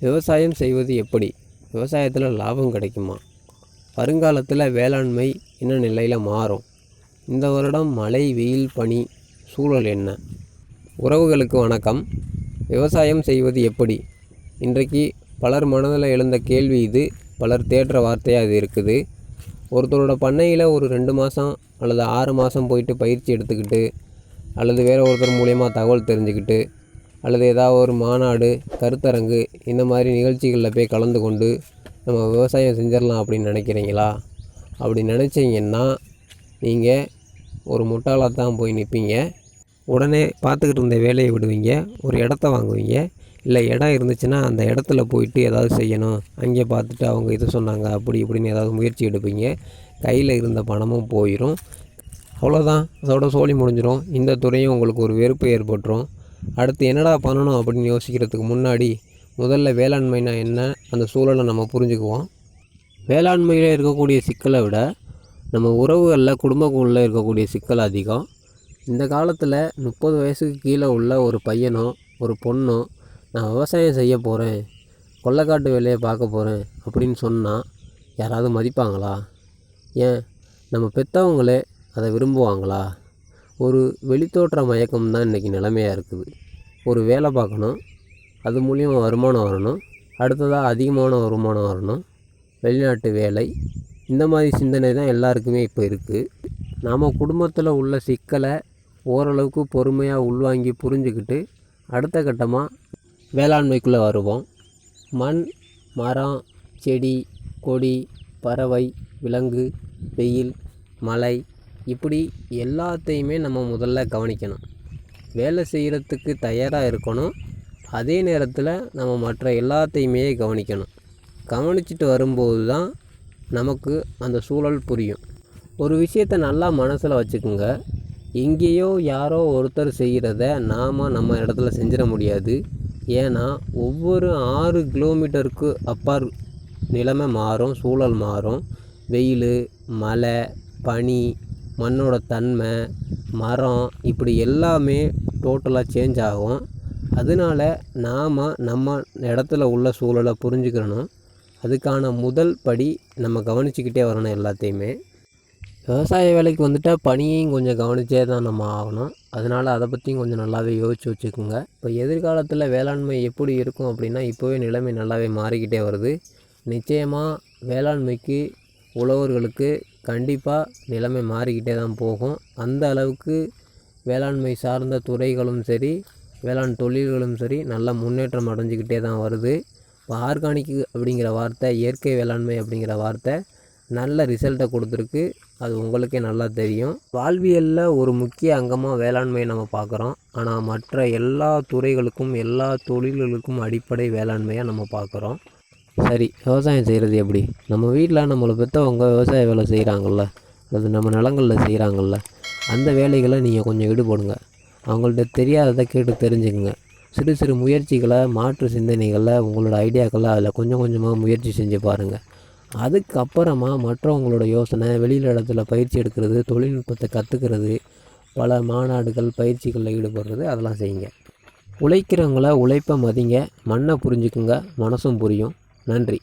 விவசாயம் செய்வது எப்படி? விவசாயத்தில் லாபம் கிடைக்குமா? வருங்காலத்தில் வேளாண்மை என்ன நிலையில் மாறும்? இந்த வருடம் மழை வெயில் பனி சூழல் என்ன? உறவுகளுக்கு வணக்கம். விவசாயம் செய்வது எப்படி? இன்றைக்கு பலர் மனதில் எழுந்த கேள்வி இது. பலர் தேடுற வார்த்தையாக அது இருக்குது. ஒருத்தரோட பண்ணையில் ஒரு ரெண்டு மாதம் அல்லது ஆறு மாதம் போயிட்டு பயிற்சி எடுத்துக்கிட்டு அல்லது வேறு ஒருத்தர் மூலியமாக தகவல் தெரிஞ்சுக்கிட்டு அல்லது ஏதாவது ஒரு மாநாடு கருத்தரங்கு இந்த மாதிரி நிகழ்ச்சிகளில் போய் கலந்து கொண்டு நம்ம விவசாயம் செஞ்சிடலாம் அப்படின்னு நினைக்கிறீங்களா? அப்படி நினச்சிங்கன்னா நீங்கள் ஒரு முட்டாளாக தான் போய் நிற்பீங்க உடனே பார்த்துக்கிட்டு இருந்த வேலையை விடுவீங்க. ஒரு இடத்த வாங்குவீங்க. இல்லை இடம் இருந்துச்சுன்னா அந்த இடத்துல போயிட்டு ஏதாவது செய்யணும். அங்கே பார்த்துட்டு அவங்க இது சொன்னாங்க அப்படி இப்படின்னு ஏதாவது முயற்சி எடுப்பீங்க. கையில் இருந்த பணமும் போயிடும் அவ்வளோதான் அதோட சோழி முடிஞ்சிடும் இந்த துறையும் உங்களுக்கு ஒரு வெறுப்பு ஏற்பட்டுரும். அடுத்து என்னடா பண்ணணும் அப்படின்னு யோசிக்கிறதுக்கு முன்னாடி முதல்ல வேளாண்மைனா என்ன? அந்த சூழலை நம்ம புரிஞ்சுக்குவோம். வேளாண்மையில் இருக்கக்கூடிய சிக்கலை விட நம்ம உறவுகளில் குடும்பங்களில் இருக்கக்கூடிய சிக்கல் அதிகம். இந்த காலத்தில் முப்பது வயசுக்கு கீழே உள்ள ஒரு பையனோ ஒரு பொண்ணோ நான் விவசாயம் செய்ய போகிறேன் கொள்ளைக்காட்டு வேலையை பார்க்க போகிறேன் அப்படின்னு சொன்னால் யாராவது மதிப்பாங்களா? ஏன்? நம்ம பெற்றவங்களே அதை விரும்புவாங்களா? ஒரு வெளித்தோற்ற மயக்கம் தான் இன்றைக்கி நிலைமையாக இருக்குது. ஒரு வேலை பார்க்கணும் அது மூலியமாக வருமானம் வரணும் அடுத்ததாக அதிகமான வருமானம் வரணும் வெளிநாட்டு வேலை இந்த மாதிரி சிந்தனை தான் எல்லாருக்குமே இப்போ இருக்குது நாம் குடும்பத்தில் உள்ள சிக்கலை ஓரளவுக்கு பொறுமையாக உள்வாங்கி புரிஞ்சுக்கிட்டு அடுத்த கட்டமாக வேளாண்மைக்குள்ளே வருவோம். மண் மரம் செடி கொடி பறவை விலங்கு வெயில் மழை இப்படி எல்லாத்தையுமே நம்ம முதல்ல கவனிக்கணும். வேலை செய்கிறதுக்கு தயாராக இருக்கணும். அதே நேரத்தில் நம்ம மற்ற எல்லாத்தையுமே கவனிக்கணும். கவனிச்சிட்டு வரும்போது தான் நமக்கு அந்த சூழல் புரியும். ஒரு விஷயத்தை நல்லா மனசில் வச்சுக்கோங்க. எங்கேயோ யாரோ ஒருத்தர் செய்கிறத நாம் நம்ம இடத்துல செஞ்சிட முடியாது. ஏன்னா ஒவ்வொரு ஆறு கிலோமீட்டருக்கு அப்பார் நிலைமை மாறும் சூழல் மாறும். வெயில் மழை பனி மண்ணோட தன்மை மரம் இப்படி எல்லாமே டோட்டலாக சேஞ்ச் ஆகும். அதனால நாம் நம்ம இடத்துல உள்ள சூழலை புரிஞ்சுக்கணும். அதுக்கான முதல் படி நம்ம கவனிச்சுக்கிட்டே வரணும் எல்லாத்தையுமே. விவசாய வேலைக்கு வந்துட்டால் பணியையும் கொஞ்சம் கவனிச்சே தான் நம்ம ஆகணும். அதனால் அதை பற்றியும் கொஞ்சம் நல்லாவே யோசிச்சு வச்சுக்கோங்க. இப்போ எதிர்காலத்தில் வேளாண்மை எப்படி இருக்கும் அப்படின்னா இப்போவே நிலைமை நல்லாவே மாறிக்கிட்டே வருது. நிச்சயமாக வேளாண்மைக்கு உழவர்களுக்கு கண்டிப்பாக நிலைமை மாறிக்கிட்டே தான் போகும். அந்த அளவுக்கு வேளாண்மை சார்ந்த துறைகளும் சரி வேளாண் தொழில்களும் சரி நல்ல முன்னேற்றம் அடைஞ்சிக்கிட்டே தான் வருது. இப்போ ஆர்கானிக் அப்படிங்கிற வார்த்தை இயற்கை வேளாண்மை அப்படிங்கிற வார்த்தை நல்ல ரிசல்ட்டை கொடுத்துருக்கு. அது உங்களுக்கே நல்லா தெரியும். வாழ்வியலில் ஒரு முக்கிய அங்கமாக வேளாண்மையை நம்ம பார்க்குறோம். ஆனால் மற்ற எல்லா துறைகளுக்கும் எல்லா தொழில்களுக்கும் அடிப்படை வேளாண்மையாக நம்ம பார்க்குறோம். சரி விவசாயம் செய்கிறது எப்படி? நம்ம வீட்டில் நம்மளை பெற்றவங்க விவசாய வேலை செய்கிறாங்கல்ல அல்லது நம்ம நிலங்களில் செய்கிறாங்கல்ல அந்த வேலைகளை நீங்கள் கொஞ்சம் ஈடுபடுங்க. அவங்கள்ட்ட தெரியாததை கேட்டு தெரிஞ்சுக்குங்க. சிறு சிறு முயற்சிகளை மாற்று சிந்தனைகளை உங்களோட ஐடியாக்களை அதில் கொஞ்சம் கொஞ்சமாக முயற்சி செஞ்சு பாருங்கள் அதுக்கப்புறமா மற்றவங்களோட யோசனை வெளியில் இடத்துல பயிற்சி எடுக்கிறது தொழில்நுட்பத்தை கற்றுக்கிறது பல மாநாடுகள் பயிற்சிகளில் ஈடுபடுறது அதெல்லாம் செய்யுங்க. உழைக்கிறவங்கள உழைப்பை மதிங்க மண்ணை புரிஞ்சுக்குங்க மனசும் புரியும். நன்றி.